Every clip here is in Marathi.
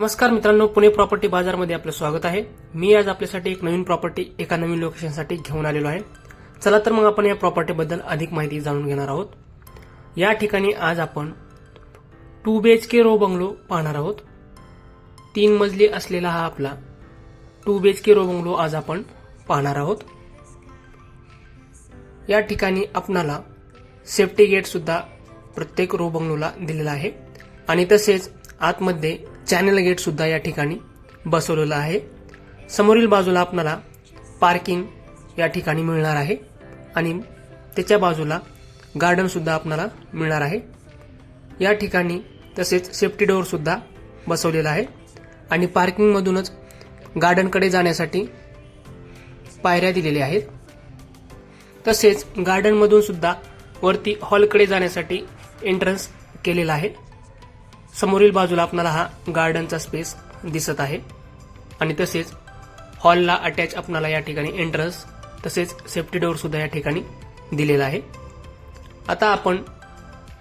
नमस्कार मित्रांनो पुणे प्रॉपर्टी बाजारमध्ये आपलं स्वागत आहे. मी आज आपल्यासाठी एक नवीन प्रॉपर्टी एका नवीन लोकेशनसाठी घेऊन आलेलो आहे. चला तर मग आपण या प्रॉपर्टीबद्दल अधिक माहिती जाणून घेणार आहोत. या ठिकाणी आज आपण two B H K row bungalow पाहणार आहोत. तीन मजली असलेला हा आपला two B H K row bungalow आज आपण पाहणार आहोत. या ठिकाणी आपणाला सेफ्टी गेट सुद्धा प्रत्येक रो बंगलोला दिलेला आहे. आणि तसेच आतमध्ये चॅनल गेटसुद्धा या ठिकाणी बसवलेलं आहे. समोरील बाजूला आपणाला पार्किंग या ठिकाणी मिळणार आहे आणि त्याच्या बाजूला गार्डनसुद्धा आपणाला मिळणार आहे. या ठिकाणी तसेच सेफ्टी डोअरसुद्धा बसवलेला आहे आणि पार्किंगमधूनच गार्डनकडे जाण्यासाठी पायऱ्या दिलेल्या आहेत. तसेच गार्डनमधून सुद्धा वरती हॉलकडे जाण्यासाठी एंट्रन्स केलेला आहे. समोरील बाजूला आपल्याला हा गार्डनचा स्पेस दिसत आहे. आणि तसेच हॉलला अटॅच आपणाला या ठिकाणी एंट्रन्स तसेच सेफ्टी डोअर सुद्धा या ठिकाणी दिलेला आहे. आता आपण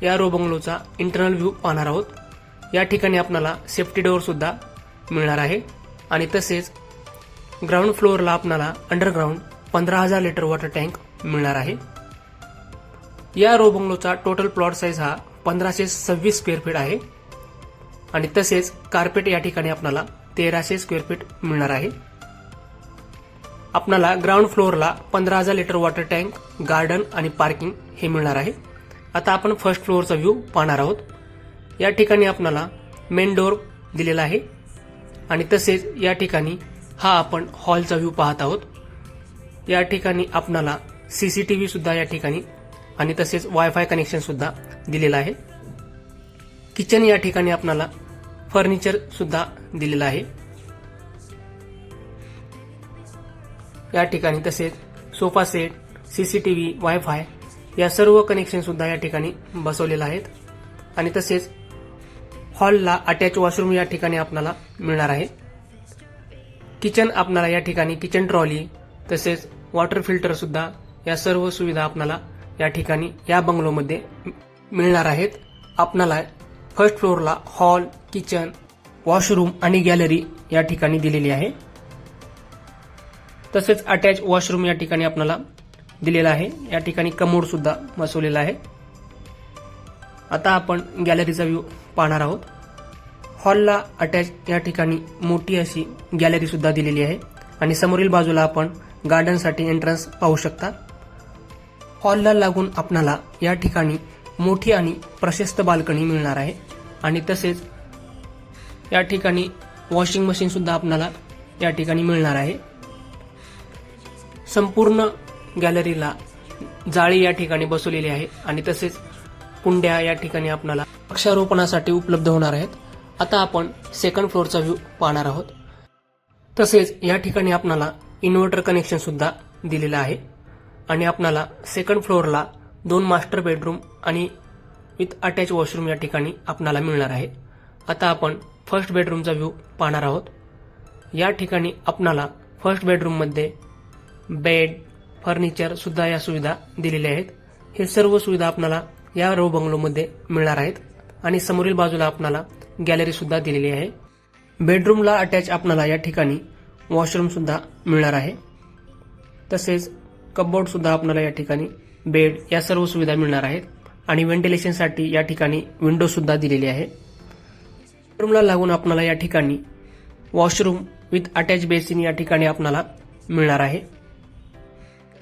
या रो बंगलोचा इंटरनल व्ह्यू पाहणार आहोत. या ठिकाणी आपणाला सेफ्टी डोअर सुद्धा मिळणार आहे. आणि तसेच ग्राउंड फ्लोअरला आपल्याला अंडरग्राऊंड पंधरा हजार लिटर वॉटर टँक मिळणार आहे. या रो बंगलोचा टोटल प्लॉट साईज हा पंधराशे सव्वीस स्क्वेअर फीट आहे. आणि तसेच कार्पेट या ठिकाणी आपल्याला तेराशे स्क्वेअर फीट मिळणार आहे. आपणाला ग्राउंड फ्लोअरला पंधरा हजार लिटर वॉटर टँक गार्डन आणि पार्किंग हे मिळणार आहे. आता आपण फर्स्ट फ्लोअरचा व्ह्यू पाहणार आहोत. या ठिकाणी आपणाला मेन डोअर दिलेला आहे. आणि तसेच या ठिकाणी हा आपण हॉलचा व्ह्यू पाहत आहोत. या ठिकाणी आपणाला सी सी टी सुद्धा या ठिकाणी आणि तसेच वायफाय कनेक्शन सुद्धा दिलेलं आहे. किचन या ठिकाणी आपणाला फर्निचर सुद्धा दिलेलं आहे. या ठिकाणी तसेच सोफा सेट सीसीटीव्ही वायफाय या सर्व कनेक्शन सुद्धा या ठिकाणी बसवलेलं आहेत. आणि तसेच हॉलला अटॅच वॉशरूम या ठिकाणी आपणाला मिळणार आहे. किचन आपणाला या ठिकाणी किचन ट्रॉली तसेच वॉटर फिल्टर सुद्धा या सर्व सुविधा आपणाला या ठिकाणी या बंगलोमध्ये मिळणार आहेत. आपणाला फर्स्ट फ्लोअरला हॉल किचन वॉशरूम आणि गॅलरी या ठिकाणी दिलेली आहे. तसेच अटॅच वॉशरूम या ठिकाणी आपल्याला दिलेला आहे. या ठिकाणी कमोड सुद्धा बसवलेला आहे. आता आपण गॅलरीचा व्ह्यू पाहणार आहोत. हॉलला अटॅच या ठिकाणी मोठी अशी गॅलरी सुद्धा दिलेली आहे. आणि समोरील बाजूला आपण गार्डनसाठी एंट्रन्स पाहू शकता. हॉलला लागून आपणाला या ठिकाणी मोठी आणि प्रशस्त बाल्कनी मिळणार आहे. आणि तसेच या ठिकाणी वॉशिंग मशीन सुद्धा आपणाला या ठिकाणी मिळणार आहे. संपूर्ण गॅलरीला जाळी या ठिकाणी बसवलेली आहे आणि तसेच कुंड्या या ठिकाणी आपणाला वृक्षारोपणासाठी उपलब्ध होणार आहेत. आता आपण सेकंड फ्लोअरचा व्ह्यू पाहणार आहोत. तसेच या ठिकाणी आपणाला इन्व्हर्टर कनेक्शन सुद्धा दिलेलं आहे. आणि आपणाला सेकंड फ्लोअरला दोन मास्टर बेडरूम आणि विथ अटॅच वॉशरूम या ठिकाणी आपणाला मिळणार आहे. आता आपण फर्स्ट बेडरूमचा व्ह्यू पाहणार आहोत. या ठिकाणी आपणाला फर्स्ट बेडरूममध्ये बेड फर्निचरसुद्धा या सुविधा दिलेल्या आहेत. हे सर्व सुविधा आपणाला या रो बंगलोमध्ये मिळणार आहेत आणि समोरील बाजूला आपणाला गॅलरीसुद्धा दिलेली आहे. बेडरूमला अटॅच आपणाला या ठिकाणी वॉशरूमसुद्धा मिळणार आहे. तसेच कपबोर्डसुद्धा आपणाला या ठिकाणी बेड या सर्व सुविधा मिळणार आहेत आणि व्हेंटिलेशनसाठी या ठिकाणी विंडो सुद्धा दिलेली आहे. रूमला लागून आपल्याला या ठिकाणी वॉशरूम विथ अटॅच बेसिन या ठिकाणी आपल्याला मिळणार आहे.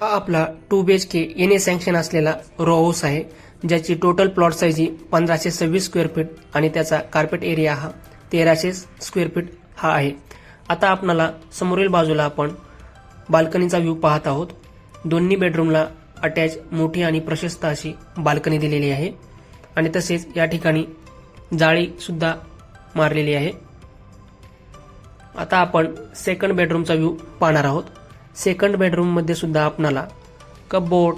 हा आपला two B H K N A sanction असलेला रो हाऊस आहे ज्याची टोटल प्लॉट साईज ही पंधराशे सव्वीस स्क्वेअर फीट आणि त्याचा कार्पेट एरिया हा तेराशे स्क्वेअर फीट हा आहे. आता आपणाला समोरील बाजूला आपण बाल्कनीचा व्ह्यू पाहत आहोत. दोन्ही बेडरूमला अटॅच मोठी आणि प्रशस्त अशी बाल्कनी दिलेली आहे. आणि तसेच या ठिकाणी जाळी सुद्धा मारलेली आहे. आता आपण सेकंड बेडरूमचा व्ह्यू पाहणार आहोत. सेकंड बेडरूममध्ये सुद्धा आपणाला कपबोर्ड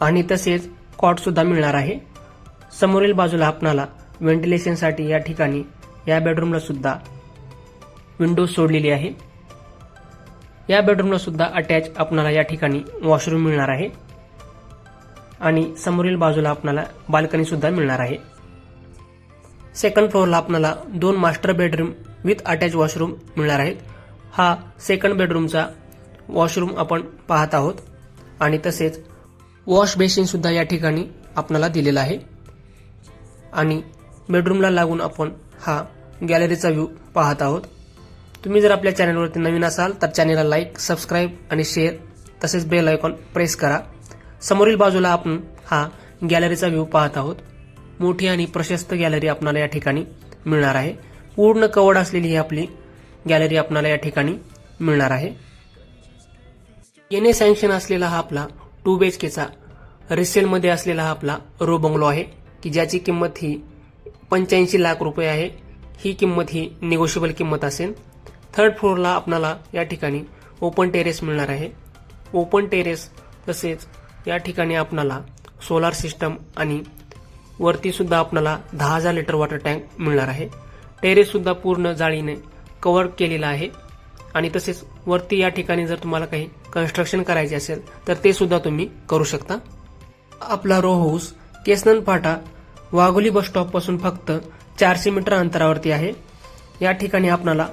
आणि तसेच कॉटसुद्धा मिळणार आहे. समोरील बाजूला आपणाला व्हेंटिलेशनसाठी या ठिकाणी या बेडरूमला सुद्धा विंडो सोडलेली आहे. या बेडरूमला सुद्धा अटॅच आपणाला या ठिकाणी वॉशरूम मिळणार आहे. आणि समोरील बाजूला आपणाला बाल्कनी सुद्धा मिळणार आहे. सेकंड फ्लोअरला आपणाला दोन master bedroom with attach washroom मिळणार आहेत. हा सेकंड बेडरूमचा वॉशरूम आपण पाहत आहोत. आणि तसेच वॉश बेसिन सुद्धा या ठिकाणी आपणाला दिलेला आहे. आणि बेडरूमला लागून आपण हा गॅलरीचा व्ह्यू पाहत आहोत. तुम्ही जर आपल्या चॅनलवरती नवीन असाल तर चॅनलला लाईक सबस्क्राईब आणि शेअर तसेच बेल आयकॉन प्रेस करा. समोरील बाजूला आपण हा गॅलरीचा व्ह्यू पाहत आहोत. मोठी आणि प्रशस्त गॅलरी आपल्याला या ठिकाणी मिळणार आहे. पूर्ण कवड असलेली ही आपली गॅलरी आपल्याला या ठिकाणी मिळणार आहे. येणे सँक्शन असलेला हा आपला टू बी एच केचा रिसेलमध्ये असलेला हा आपला रो बंगलो आहे की ज्याची किंमत ही पंच्याऐंशी लाख रुपये आहे. ही किंमत ही निगोशिएबल किंमत असेल. थर्ड फ्लोअरला आपणाला या ठिकाणी ओपन टेरेस मिळणार आहे. ओपन टेरेस तसेच या ठिकाणी आपणाला सोलार सिस्टम आणि वरतीसुद्धा आपणाला दहा हजार लिटर वॉटर टँक मिळणार आहे. टेरेससुद्धा पूर्ण जाळीने कव्हर केलेला आहे. आणि तसेच वरती या ठिकाणी जर तुम्हाला काही कन्स्ट्रक्शन करायचे असेल तर ते सुद्धा तुम्ही करू शकता. आपला row house Kesnand Phata Wagholi bus स्टॉपपासून फक्त चारशे मीटर अंतरावरती आहे. या ठिकाणी आपणाला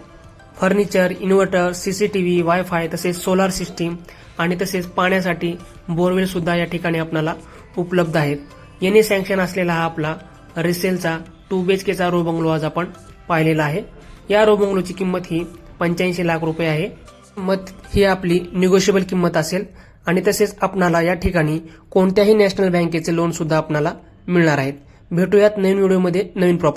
फर्निचर इन्व्हर्टर सीसीटीव्ही वायफाय तसेच सोलार सिस्टीम आणि तसेच पाण्यासाठी बोरवेल सुद्धा या ठिकाणी आपणाला उपलब्ध आहेत. याने सँक्शन असलेला हा आपला रिसेलचा टू केचा रो बंगलो आज आपण पाहिलेला आहे. या रो बंगलोची किंमत ही पंच्याऐंशी लाख रुपये आहे. किंमत ही आपली निगोशिएबल किंमत असेल आणि तसेच आपणाला या ठिकाणी कोणत्याही नॅशनल बँकेचे लोन सुद्धा आपणाला मिळणार आहेत. भेटूयात नवीन व्हिडिओमध्ये नवीन प्रॉपर्टी